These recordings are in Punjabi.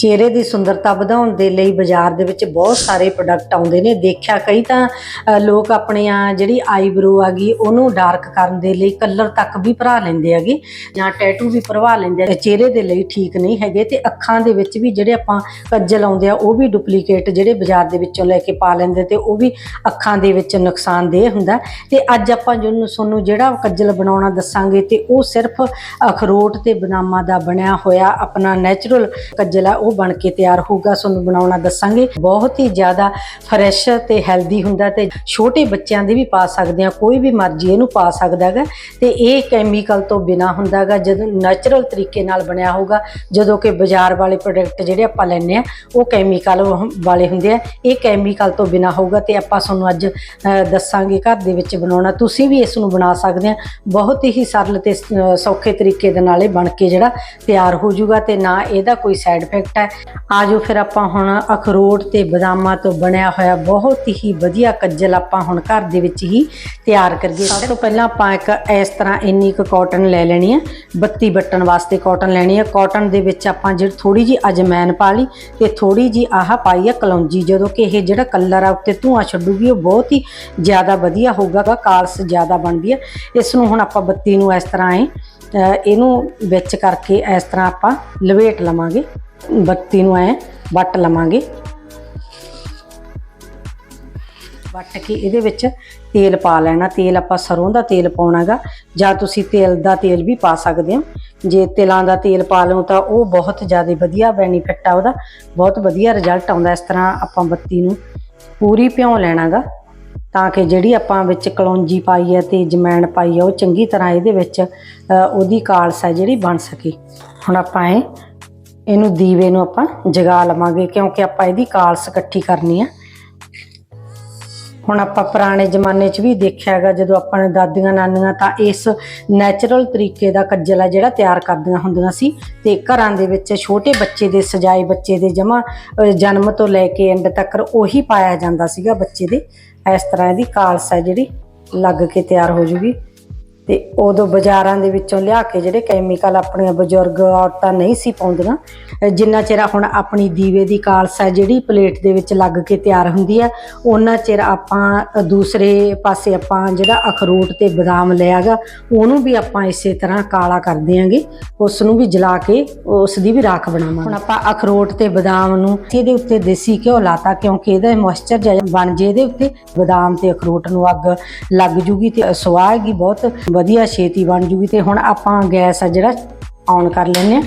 ਚਿਹਰੇ ਦੀ ਸੁੰਦਰਤਾ ਵਧਾਉਣ ਦੇ ਲਈ ਬਾਜ਼ਾਰ ਦੇ ਵਿੱਚ ਬਹੁਤ ਸਾਰੇ ਪ੍ਰੋਡਕਟ ਆਉਂਦੇ ਨੇ। ਦੇਖਿਆ ਕਈ ਤਾਂ ਲੋਕ ਆਪਣੇ ਆ ਜਿਹੜੀ ਆਈਬ੍ਰੋ ਆ ਉਹਨੂੰ ਡਾਰਕ ਕਰਨ ਦੇ ਲਈ ਕਲਰ ਤੱਕ ਵੀ ਭਰਾ ਲੈਂਦੇ ਹੈਗੇ ਜਾਂ ਟੈਟੂ ਵੀ ਭਰਵਾ ਲੈਂਦੇ ਆ। ਚਿਹਰੇ ਦੇ ਲਈ ਠੀਕ ਨਹੀਂ ਹੈਗੇ ਤੇ ਅੱਖਾਂ ਦੇ ਵਿੱਚ ਵੀ ਜਿਹੜੇ ਆਪਾਂ ਕੱਜਲ ਆਉਂਦੇ ਆ, ਉਹ ਵੀ ਡੁਪਲੀਕੇਟ ਜਿਹੜੇ ਬਾਜ਼ਾਰ ਦੇ ਵਿੱਚੋਂ ਲੈ ਕੇ ਪਾ ਲੈਂਦੇ ਤੇ ਉਹ ਵੀ ਅੱਖਾਂ ਦੇ ਵਿੱਚ ਨੁਕਸਾਨਦੇਹ ਹੁੰਦਾ। ਤੇ ਅੱਜ ਆਪਾਂ ਜਿਹਨੂੰ ਤੁਹਾਨੂੰ ਜਿਹੜਾ ਕੱਜਲ ਬਣਾਉਣਾ ਦੱਸਾਂਗੇ ਤੇ ਉਹ ਸਿਰਫ ਅਖਰੋਟ ਤੇ ਬਦਾਮਾਂ ਦਾ ਬਣਿਆ ਹੋਇਆ ਆਪਣਾ ਨੈਚੁਰਲ ਕੱਜਲ ਆ ਉਹ ਉਹ ਬਣ ਕੇ ਤਿਆਰ ਹੋਊਗਾ, ਤੁਹਾਨੂੰ ਬਣਾਉਣਾ ਦੱਸਾਂਗੇ। ਬਹੁਤ ਹੀ ਜ਼ਿਆਦਾ ਫਰੈਸ਼ ਤੇ ਹੈਲਦੀ ਹੁੰਦਾ ਤੇ ਛੋਟੇ ਬੱਚਿਆਂ ਦੇ ਵੀ ਪਾ ਸਕਦੇ ਆ ਕੋਈ ਵੀ ਮਰਜ਼ੀ ਇਹਨੂੰ ਪਾ ਸਕਦਾ ਹੈਗਾ। ਤੇ ਇਹ ਕੈਮੀਕਲ ਤੋਂ ਬਿਨਾ ਹੁੰਦਾ ਹੈਗਾ, ਜਦੋਂ ਨੈਚੁਰਲ ਤਰੀਕੇ ਨਾਲ ਬਣਿਆ ਹੋਊਗਾ, ਜਦੋਂ ਕਿ ਬਾਜ਼ਾਰ ਵਾਲੇ ਪ੍ਰੋਡਕਟ ਜਿਹੜੇ ਆਪਾਂ ਲੈਂਦੇ ਆ ਉਹ ਕੈਮੀਕਲ ਵਾਲੇ ਹੁੰਦੇ ਆ। ਇਹ ਕੈਮੀਕਲ ਤੋਂ ਬਿਨਾ ਹੋਊਗਾ ਤੇ ਆਪਾਂ ਤੁਹਾਨੂੰ ਅੱਜ ਦੱਸਾਂਗੇ ਘਰ ਦੇ ਵਿੱਚ ਬਣਾਉਣਾ। ਤੁਸੀਂ ਵੀ ਇਸ ਨੂੰ ਬਣਾ ਸਕਦੇ ਆ ਬਹੁਤ ਹੀ ਸਰਲ ਤੇ ਸੌਖੇ ਤਰੀਕੇ ਦੇ ਨਾਲ ਇਹ ਬਣ ਕੇ ਜਿਹੜਾ ਤਿਆਰ ਹੋ ਜਾਊਗਾ ਤੇ ਨਾ ਇਹਦਾ ਕੋਈ ਸਾਈਡ ਇਫੈਕਟ ਹੈ। ਆਜੋ ਫਿਰ ਆਪਾਂ ਹੁਣ ਅਖਰੋਟ ਤੇ ਬਦਾਮਾਂ ਤੋਂ ਬਣਿਆ ਹੋਇਆ ਬਹੁਤ ਹੀ ਵਧੀਆ ਕੱਜਲ ਆਪਾਂ ਹੁਣ ਘਰ ਦੇ ਵਿੱਚ ਹੀ ਤਿਆਰ ਕਰੀਏ। ਸਭ ਤੋਂ ਪਹਿਲਾਂ ਆਪਾਂ ਇੱਕ ਇਸ ਤਰ੍ਹਾਂ ਇੰਨੀ ਕੁ ਕਾਟਨ ਲੈ ਲੈਣੀ ਹੈ। 32 ਬੱਟਣ ਵਾਸਤੇ ਕਾਟਨ ਲੈਣੀ ਹੈ। ਕਾਟਨ ਦੇ ਵਿੱਚ ਆਪਾਂ ਜਿਹੜੀ ਥੋੜੀ ਜੀ ਅਜਮੈਨ ਪਾ ਲਈ ਤੇ ਥੋੜੀ ਜੀ ਆਹ ਪਾਈ ਹੈ ਕਲੌਂਜੀ। ਜਦੋਂ ਕਿ ਇਹ ਜਿਹੜਾ ਕਲਰ ਆ ਉੱਤੇ ਧੂਆਂ ਛੱਡੂਗੀ, ਉਹ ਬਹੁਤ ਹੀ ਜ਼ਿਆਦਾ ਵਧੀਆ ਹੋਊਗਾ, ਕਾਲਸ ਜ਼ਿਆਦਾ ਬਣਦੀ ਹੈ। ਇਸ ਨੂੰ ਹੁਣ ਆਪਾਂ ਬੱਤੀ ਨੂੰ ਇਸ ਤਰ੍ਹਾਂ ਹੈ ਇਹਨੂੰ ਵਿੱਚ ਕਰਕੇ ਇਸ ਤਰ੍ਹਾਂ ਆਪਾਂ ਲਵੇਟ ਲਵਾਂਗੇ। ਬੱਤੀ ਨੂੰ ਐ ਵੱਟ ਲਵਾਂਗੇ। ਵੱਟ ਕੇ ਇਹਦੇ ਵਿੱਚ ਤੇਲ ਪਾ ਲੈਣਾ। ਤੇਲ ਆਪਾਂ ਸਰੋਂ ਦਾ ਤੇਲ ਪਾਉਣਾਗਾ। ਜਾਂ ਤੁਸੀਂ ਤੇਲ ਦਾ ਤੇਲ ਵੀ ਪਾ ਸਕਦੇ ਹੋ। ਜੇ ਤਿਲਾਂ ਦਾ ਤੇਲ ਪਾ ਲਓ ਤਾਂ ਉਹ ਬਹੁਤ ਜ਼ਿਆਦਾ ਵਧੀਆ ਬੈਨੀਫਿਟ ਆ ਉਹਦਾ। ਬਹੁਤ ਵਧੀਆ ਰਿਜ਼ਲਟ ਆਉਂਦਾ। ਇਸ ਤਰ੍ਹਾਂ ਆਪਾਂ ਬੱਤੀ ਨੂੰ ਪੂਰੀ ਭਿਉਂ ਲੈਣਾਗਾ। ਤਾਂ ਕਿ ਜਿਹੜੀ ਆਪਾਂ ਵਿੱਚ ਕਲੌਂਜੀ ਪਾਈ ਹੈ ਤੇ ਜਮੈਣ ਪਾਈ ਹੈ ਉਹ ਚੰਗੀ ਤਰ੍ਹਾਂ ਇਹਦੇ ਵਿੱਚ ਅ, ਉਹਦੀ ਕਾਲਸ ਹੈ ਜਿਹੜੀ ਬਣ ਸਕੇ। ਹੁਣ ਆਪਾਂ ਇਹ ਇਹਨੂੰ ਦੀਵੇ ਨੂੰ ਆਪਾਂ ਜਗਾ ਲਵਾਂਗੇ, ਕਿਉਂਕਿ ਆਪਾਂ ਇਹਦੀ ਕਾਲਸ ਇਕੱਠੀ ਕਰਨੀ ਆ। ਹੁਣ ਆਪਾਂ ਪੁਰਾਣੇ ਜ਼ਮਾਨੇ 'ਚ ਵੀ ਦੇਖਿਆ ਹੈਗਾ, ਜਦੋਂ ਆਪਾਂ ਨੇ ਦਾਦੀਆਂ ਨਾਨੀਆਂ ਤਾਂ ਇਸ ਨੈਚੁਰਲ ਤਰੀਕੇ ਦਾ ਕੱਜਲ ਆ ਜਿਹੜਾ ਤਿਆਰ ਕਰਦੀਆਂ ਹੁੰਦੀਆਂ ਸੀ, ਤੇ ਘਰਾਂ ਦੇ ਵਿੱਚ ਛੋਟੇ ਬੱਚੇ ਦੇ, ਸਜਾਏ ਬੱਚੇ ਦੇ ਜਮਾ ਜਨਮ ਤੋਂ ਲੈ ਕੇ ਐਂਡ ਤੱਕ ਉਹੀ ਪਾਇਆ ਜਾਂਦਾ ਸੀਗਾ ਬੱਚੇ ਦੇ। ਇਸ ਤਰ੍ਹਾਂ ਇਹਦੀ ਕਾਲਸ ਹੈ ਜਿਹੜੀ, ਲੱਗ ਕੇ ਤਿਆਰ ਹੋ ਜੂਗੀ। ਤੇ ਉਦੋਂ ਬਾਜ਼ਾਰਾਂ ਦੇ ਵਿੱਚੋਂ ਲਿਆ ਕੇ ਜਿਹੜੇ ਕੈਮੀਕਲ ਆਪਣੀਆਂ ਬਜ਼ੁਰਗ ਔਰਤਾਂ ਨਹੀਂ ਸੀ ਪਾਉਂਦੀਆਂ ਜਿੰਨਾ ਚਿਰ ਹੁਣ ਆਪਣੀ ਦੀਵੇ ਦੀ ਕਾਲਸਾ ਜਿਹੜੀ ਪਲੇਟ ਦੇ ਵਿੱਚ ਲੱਗ ਕੇ ਤਿਆਰ ਹੁੰਦੀ ਹੈ, ਉਹਨਾਂ ਚਿਰ ਆਪਾਂ ਦੂਸਰੇ ਪਾਸੇ ਆਪਾਂ ਜਿਹੜਾ ਅਖਰੋਟ ਤੇ ਬਦਾਮ ਲਿਆਗਾ ਉਹਨੂੰ ਵੀ ਆਪਾਂ ਇਸੇ ਤਰ੍ਹਾਂ ਕਾਲਾ ਕਰ ਦਿਆਂਗੇ, ਉਸ ਨੂੰ ਵੀ ਜਲਾ ਕੇ ਉਸ ਦੀ ਵੀ ਰਾਖ ਬਣਾਵਾਂਗੇ। ਹੁਣ ਆਪਾਂ ਅਖਰੋਟ ਤੇ ਬਦਾਮ ਨੂੰ ਇਹਦੇ ਉੱਤੇ ਦੇਸੀ ਘਿਓ ਲਾਤਾ, ਕਿਉਂਕਿ ਇਹਦਾ ਮੋਇਸਚਰ ਜਿਹਾ ਬਣ ਜੇ ਇਹਦੇ ਉੱਤੇ, ਬਦਾਮ ਤੇ ਅਖਰੋਟ ਨੂੰ ਅੱਗ ਲੱਗ ਜੂਗੀ ਤੇ ਸਵਾਹਗੀ ਬਹੁਤ ਵਧੀਆ ਛੇਤੀ ਬਣ ਜੂਗੀ ਤੇ ਹੁਣ ਆਪਾਂ ਗੈਸ ਆ ਜਿਹੜਾ ਔਨ ਕਰ ਲੈਂਦੇ ਹਾਂ।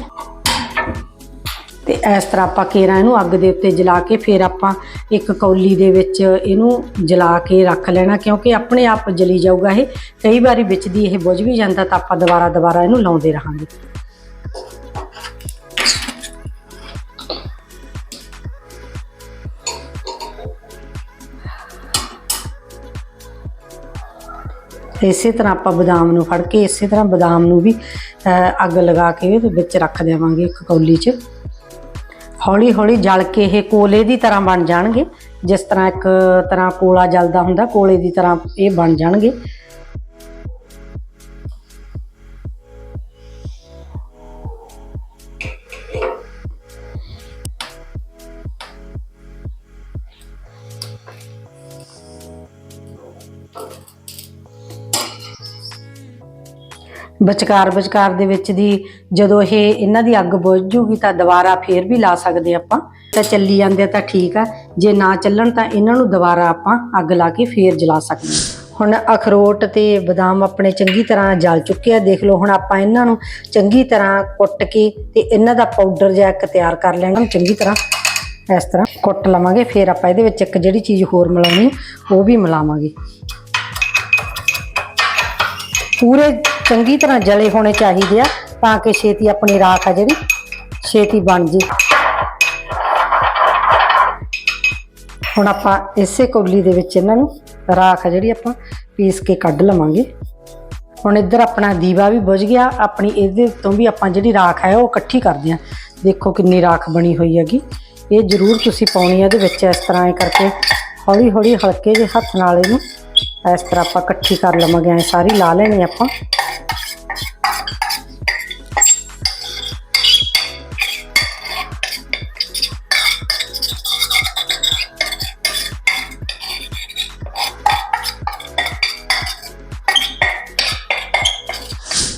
ਤੇ ਇਸ ਤਰ੍ਹਾਂ ਆਪਾਂ ਕੇਰਾਂ ਇਹਨੂੰ ਅੱਗ ਦੇ ਉੱਤੇ ਜਲਾ ਕੇ ਫਿਰ ਆਪਾਂ ਇੱਕ ਕੌਲੀ ਦੇ ਵਿੱਚ ਇਹਨੂੰ ਜਲਾ ਕੇ ਰੱਖ ਲੈਣਾ, ਕਿਉਂਕਿ ਆਪਣੇ ਆਪ ਜਲੀ ਜਾਊਗਾ ਇਹ। ਕਈ ਵਾਰੀ ਵਿੱਚ ਦੀ ਇਹ ਬੁਝ ਵੀ ਜਾਂਦਾ ਤਾਂ ਆਪਾਂ ਦੁਬਾਰਾ ਦੁਬਾਰਾ ਇਹਨੂੰ ਲਾਉਂਦੇ ਰਹਾਂਗੇ। ਤੇ ਇਸੇ ਤਰ੍ਹਾਂ ਆਪਾਂ ਬਦਾਮ ਨੂੰ ਫੜ ਕੇ ਇਸੇ ਤਰ੍ਹਾਂ ਬਦਾਮ ਨੂੰ ਵੀ ਅਹ, ਅੱਗ ਲਗਾ ਕੇ ਵਿੱਚ ਰੱਖ ਦੇਵਾਂਗੇ ਇੱਕ ਕੌਲੀ 'ਚ। ਹੌਲੀ ਹੌਲੀ ਜਲ ਕੇ ਇਹ ਕੋਲੇ ਦੀ ਤਰ੍ਹਾਂ ਬਣ ਜਾਣਗੇ। ਜਿਸ ਤਰ੍ਹਾਂ ਇੱਕ ਤਰ੍ਹਾਂ ਕੋਲਾ ਜਲਦਾ ਹੁੰਦਾ ਕੋਲੇ ਦੀ ਤਰ੍ਹਾਂ ਇਹ ਬਣ ਜਾਣਗੇ। ਵਿਚਕਾਰ ਵਿਚਕਾਰ ਦੇ ਵਿੱਚ ਦੀ ਜਦੋਂ ਇਹ ਇਹਨਾਂ ਦੀ ਅੱਗ ਬੁਝ ਜੂਗੀ ਤਾਂ ਦੁਬਾਰਾ ਫੇਰ ਵੀ ਲਾ ਸਕਦੇ ਆਪਾਂ। ਤਾਂ ਚੱਲੀ ਜਾਂਦੇ ਤਾਂ ਠੀਕ ਆ। ਜੇ ਨਾ ਚੱਲਣ ਤਾਂ ਇਹਨਾਂ ਨੂੰ ਦੁਬਾਰਾ ਆਪਾਂ ਅੱਗ ਲਾ ਕੇ ਫੇਰ ਜਲਾ ਸਕਦੇ ਹਾਂ ਹੁਣ ਅਖਰੋਟ ਤੇ ਬਦਾਮ ਆਪਣੇ ਚੰਗੀ ਤਰ੍ਹਾਂ ਜਲ ਚੁੱਕੇ ਆ। ਦੇਖ ਲਓ ਹੁਣ ਆਪਾਂ ਇਹਨਾਂ ਨੂੰ ਚੰਗੀ ਤਰ੍ਹਾਂ ਕੁੱਟ ਕੇ ਤੇ ਇਹਨਾਂ ਦਾ ਪਾਊਡਰ ਜਿਹਾ ਇੱਕ ਤਿਆਰ ਕਰ ਲੈਣਾ। ਚੰਗੀ ਤਰ੍ਹਾਂ ਇਸ ਤਰ੍ਹਾਂ ਕੁੱਟ ਲਵਾਂਗੇ। ਫਿਰ ਆਪਾਂ ਇਹਦੇ ਵਿੱਚ ਇੱਕ ਜਿਹੜੀ ਚੀਜ਼ ਹੋਰ ਮਿਲਾਉਣੀ, ਉਹ ਵੀ ਮਿਲਾਵਾਂਗੇ। ਪੂਰੇ ਚੰਗੀ ਤਰ੍ਹਾਂ ਜਲੇ ਹੋਣੇ ਚਾਹੀਦੇ ਆ ਤਾਂ ਕਿ ਛੇਤੀ ਆਪਣੀ ਰਾਖ ਆ ਜਿਹੜੀ, ਛੇਤੀ ਬਣ ਜੇ। ਹੁਣ ਆਪਾਂ ਇਸੇ ਕੌਲੀ ਦੇ ਵਿੱਚ ਇਹਨਾਂ ਨੂੰ ਰਾਖ ਆ ਜਿਹੜੀ ਆਪਾਂ ਪੀਸ ਕੇ ਕੱਢ ਲਵਾਂਗੇ। ਹੁਣ ਇੱਧਰ ਆਪਣਾ ਦੀਵਾ ਵੀ ਬੁਝ ਗਿਆ, ਆਪਣੀ ਇਹਦੇ ਤੋਂ ਵੀ ਆਪਾਂ ਜਿਹੜੀ ਰਾਖ ਹੈ ਉਹ ਇਕੱਠੀ ਕਰਦੇ ਹਾਂ। ਦੇਖੋ ਕਿੰਨੀ ਰਾਖ ਬਣੀ ਹੋਈ ਹੈਗੀ। ਇਹ ਜ਼ਰੂਰ ਤੁਸੀਂ ਪਾਉਣੀ ਹੈ ਇਹਦੇ ਵਿੱਚ ਇਸ ਤਰ੍ਹਾਂ ਇਹ ਕਰਕੇ ਹੌਲੀ ਹੌਲੀ ਹਲਕੇ ਜਿਹੇ ਹੱਥ ਨਾਲ ਇਹਨੂੰ ਇਸ ਤਰ੍ਹਾਂ ਆਪਾਂ ਇਕੱਠੀ ਕਰ ਲਵਾਂਗੇ, ਐ ਸਾਰੀ ਲਾ ਲੈਣੀ ਆਪਾਂ।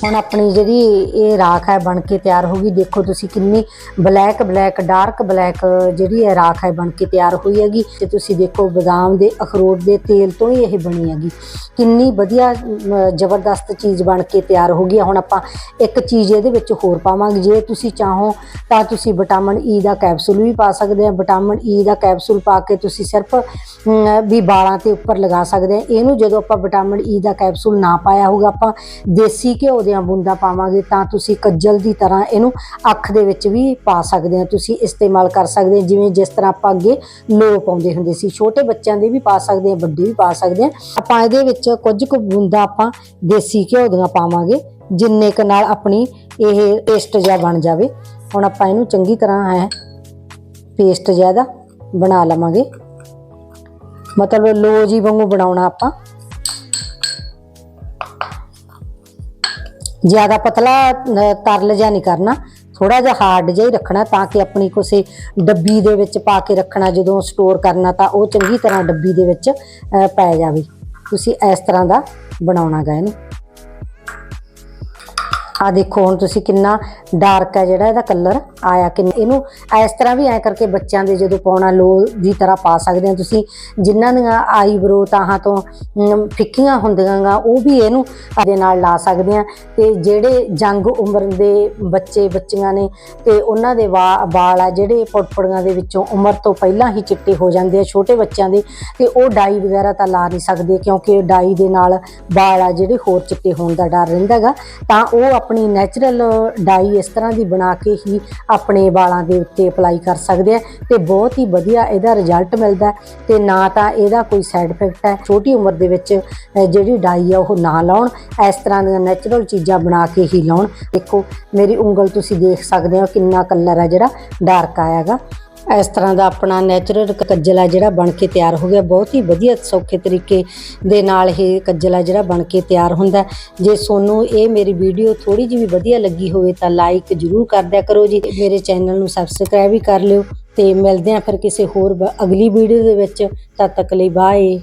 ਹੁਣ ਆਪਣੀ ਜਿਹੜੀ ਇਹ ਰਾਖ ਹੈ ਬਣ ਕੇ ਤਿਆਰ ਹੋ ਗਈ। ਦੇਖੋ ਤੁਸੀਂ ਕਿੰਨੀ ਬਲੈਕ ਬਲੈਕ ਡਾਰਕ ਬਲੈਕ ਜਿਹੜੀ ਇਹ ਰਾਖ ਹੈ ਬਣ ਕੇ ਤਿਆਰ ਹੋਈ ਹੈਗੀ ਤੇ ਤੁਸੀਂ ਦੇਖੋ ਬਦਾਮ ਦੇ, ਅਖਰੋਟ ਦੇ ਤੇਲ ਤੋਂ ਹੀ ਇਹ ਬਣੀ ਹੈਗੀ। ਕਿੰਨੀ ਵਧੀਆ ਜ਼ਬਰਦਸਤ ਚੀਜ਼ ਬਣ ਕੇ ਤਿਆਰ ਹੋ ਗਈ ਹੁਣ ਆਪਾਂ ਇੱਕ ਚੀਜ਼ ਇਹਦੇ ਵਿੱਚ ਹੋਰ ਪਾਵਾਂਗੇ। ਜੇ ਤੁਸੀਂ ਚਾਹੋ ਤਾਂ ਤੁਸੀਂ ਵਿਟਾਮਿਨ ਈ e ਦਾ ਕੈਪਸੂਲ ਵੀ ਪਾ ਸਕਦੇ ਆ। ਵਿਟਾਮਿਨ ਈ e ਦਾ ਕੈਪਸੂਲ ਪਾ ਕੇ ਤੁਸੀਂ ਸਿਰਫ ਵੀ ਬਾਲਾਂ ਤੇ ਉੱਪਰ ਲਗਾ ਸਕਦੇ ਆ। ਇਹਨੂੰ ਜਦੋਂ ਆਪਾਂ ਵਿਟਾਮਿਨ ਈ e ਦਾ ਕੈਪਸੂਲ ਨਾ ਪਾਇਆ ਹੋਊਗਾ, ਆਪਾਂ ਦੇਸੀ ਘਿਓ ਦੇ ਦੀਆਂ ਬੂੰਦਾਂ ਪਾਵਾਂਗੇ ਤਾਂ ਤੁਸੀਂ ਕੱਜਲ ਦੀ ਤਰ੍ਹਾਂ ਇਹਨੂੰ ਅੱਖ ਦੇ ਵਿੱਚ ਵੀ ਪਾ ਸਕਦੇ ਆ ਤੁਸੀਂ ਇਸਤੇਮਾਲ ਕਰ ਸਕਦੇ ਆ ਜਿਵੇਂ ਜਿਸ ਤਰ੍ਹਾਂ ਆਪਾਂ ਅੱਗੇ ਲੋ ਪਾਉਂਦੇ ਹੁੰਦੇ ਸੀ। ਛੋਟੇ ਬੱਚਿਆਂ ਦੇ ਵੀ ਪਾ ਸਕਦੇ ਆ ਵੱਡੇ ਵੀ ਪਾ ਸਕਦੇ ਆ ਆਪਾਂ ਇਹਦੇ ਵਿੱਚ ਕੁਝ ਕੁ ਬੂੰਦਾਂ ਆਪਾਂ ਦੇਸੀ ਘਿਓ ਦੀਆਂ ਪਾਵਾਂਗੇ, ਜਿੰਨੇ ਕੁ ਨਾਲ ਆਪਣੀ ਇਹ ਪੇਸਟ ਜਿਹਾ ਬਣ ਜਾਵੇ। ਹੁਣ ਆਪਾਂ ਇਹਨੂੰ ਚੰਗੀ ਤਰ੍ਹਾਂ ਹੈ ਪੇਸਟ ਜਿਹਾ ਜ਼ਿਆਦਾ ਬਣਾ ਲਵਾਂਗੇ। ਮਤਲਬ ਲੋ ਜੀ ਵਾਂਗੂ ਬਣਾਉਣਾ ਆਪਾਂ। ਜ਼ਿਆਦਾ ਪਤਲਾ ਤਰਲ ਜਿਹਾ ਨਹੀਂ ਕਰਨਾ। ਥੋੜਾ ਜਿਹਾ ਹਾਰਡ ਜਿਹਾ ਹੀ ਰੱਖਣਾ ਤਾਂ ਕਿ ਆਪਣੀ ਕਿਸੇ ਡੱਬੀ ਦੇ ਵਿੱਚ ਪਾ ਕੇ ਰੱਖਣਾ, ਜਦੋਂ ਸਟੋਰ ਕਰਨਾ ਤਾਂ ਉਹ ਚੰਗੀ ਤਰ੍ਹਾਂ ਡੱਬੀ ਦੇ ਵਿੱਚ ਪੈ ਜਾਵੇ। ਤੁਸੀਂ ਇਸ ਤਰ੍ਹਾਂ ਦਾ ਬਣਾਉਣਾ ਗਾ ਇਹਨੂੰ। ਆ ਦੇਖੋ, ਹੁਣ ਤੁਸੀਂ ਕਿੰਨਾ ਡਾਰਕ ਹੈ ਜਿਹੜਾ ਇਹਦਾ ਕਲਰ ਆਇਆ ਕਿ ਇਹਨੂੰ ਇਸ ਤਰ੍ਹਾਂ ਵੀ ਐ ਕਰਕੇ ਬੱਚਿਆਂ ਦੇ ਜਦੋਂ ਪਾਉਣਾ, ਲੋ ਦੀ ਤਰ੍ਹਾਂ ਪਾ ਸਕਦੇ ਆ ਤੁਸੀਂ। ਜਿਨ੍ਹਾਂ ਦੀਆਂ ਆਈਬ੍ਰੋ ਤਾਹਾਂ ਤੋਂ ਫਿੱਕੀਆਂ ਹੁੰਦੀਆਂ ਗਾ, ਉਹ ਵੀ ਇਹਨੂੰ ਦੇ ਨਾਲ ਲਾ ਸਕਦੇ ਆ। ਤੇ ਜਿਹੜੇ ਜੰਗ ਉਮਰ ਦੇ ਬੱਚੇ, ਬੱਚੀਆਂ ਨੇ, ਤੇ ਉਹਨਾਂ ਦੇ ਵਾਲ ਆ, ਜਿਹੜੇ ਪੁੜਪੜੀਆਂ ਦੇ ਵਿੱਚੋਂ ਉਮਰ ਤੋਂ ਪਹਿਲਾਂ ਹੀ ਚਿੱਟੇ ਹੋ ਜਾਂਦੇ ਆ ਛੋਟੇ ਬੱਚਿਆਂ ਦੇ, ਤੇ ਉਹ ਡਾਈ ਵਗੈਰਾ ਤਾਂ ਲਾ ਨਹੀਂ ਸਕਦੇ ਕਿਉਂਕਿ ਡਾਈ ਦੇ ਨਾਲ ਵਾਲ ਆ ਜਿਹੜੇ ਹੋਰ ਚਿੱਟੇ ਹੋਣ ਦਾ ਡਰ ਰਹਿੰਦਾ ਗਾ। ਤਾਂ ਉਹ ਆਪਣੀ ਨੈਚੁਰਲ ਡਾਈ ਇਸ ਤਰ੍ਹਾਂ ਦੀ ਬਣਾ ਕੇ ਹੀ ਆਪਣੇ ਵਾਲਾਂ ਦੇ ਉੱਤੇ ਅਪਲਾਈ ਕਰ ਸਕਦੇ ਆ ਤੇ ਬਹੁਤ ਹੀ ਵਧੀਆ ਇਹਦਾ ਰਿਜ਼ਲਟ ਮਿਲਦਾ ਹੈ ਤੇ ਨਾ ਤਾਂ ਇਹਦਾ ਕੋਈ ਸਾਈਡ ਇਫੈਕਟ ਹੈ। ਛੋਟੀ ਉਮਰ ਦੇ ਵਿੱਚ ਜਿਹੜੀ ਡਾਈ ਆ ਉਹ ਨਾ ਲਾਉਣ, ਇਸ ਤਰ੍ਹਾਂ ਦੀਆਂ ਨੈਚੁਰਲ ਚੀਜ਼ਾਂ ਬਣਾ ਕੇ ਹੀ ਲਾਉਣ। ਦੇਖੋ, ਮੇਰੀ ਉਂਗਲ ਤੁਸੀਂ ਦੇਖ ਸਕਦੇ ਹੋ ਕਿੰਨਾ ਕਲਰ ਹੈ ਜਿਹੜਾ ਡਾਰਕ ਆਇਆਗਾ। ਇਸ ਤਰ੍ਹਾਂ ਦਾ ਆਪਣਾ ਨੈਚੁਰਲ ਕੱਜਲ ਆ ਜਿਹੜਾ ਬਣ ਕੇ ਤਿਆਰ ਹੋ ਗਿਆ, ਬਹੁਤ ਹੀ ਵਧੀਆ ਸੌਖੇ ਤਰੀਕੇ ਦੇ ਨਾਲ ਇਹ ਕੱਜਲ ਆ ਜਿਹੜਾ ਬਣ ਕੇ ਤਿਆਰ ਹੁੰਦਾ ਜੇ ਸੋਨੂੰ ਇਹ ਮੇਰੀ ਵੀਡੀਓ ਥੋੜੀ ਜਿਹੀ ਵੀ ਵਧੀਆ ਲੱਗੀ ਹੋਵੇ ਤਾਂ ਲਾਈਕ ਜਰੂਰ ਕਰ ਦਿਆ ਕਰੋ ਜੀ। ਮੇਰੇ ਚੈਨਲ ਨੂੰ ਸਬਸਕ੍ਰਾਈਬ ਵੀ ਕਰ ਲਿਓ ਤੇ ਮਿਲਦੇ ਆ ਫਿਰ ਕਿਸੇ ਹੋਰ ਅਗਲੀ ਵੀਡੀਓ ਦੇ ਵਿੱਚ। ਤਦ ਤੱਕ ਲਈ ਬਾਏ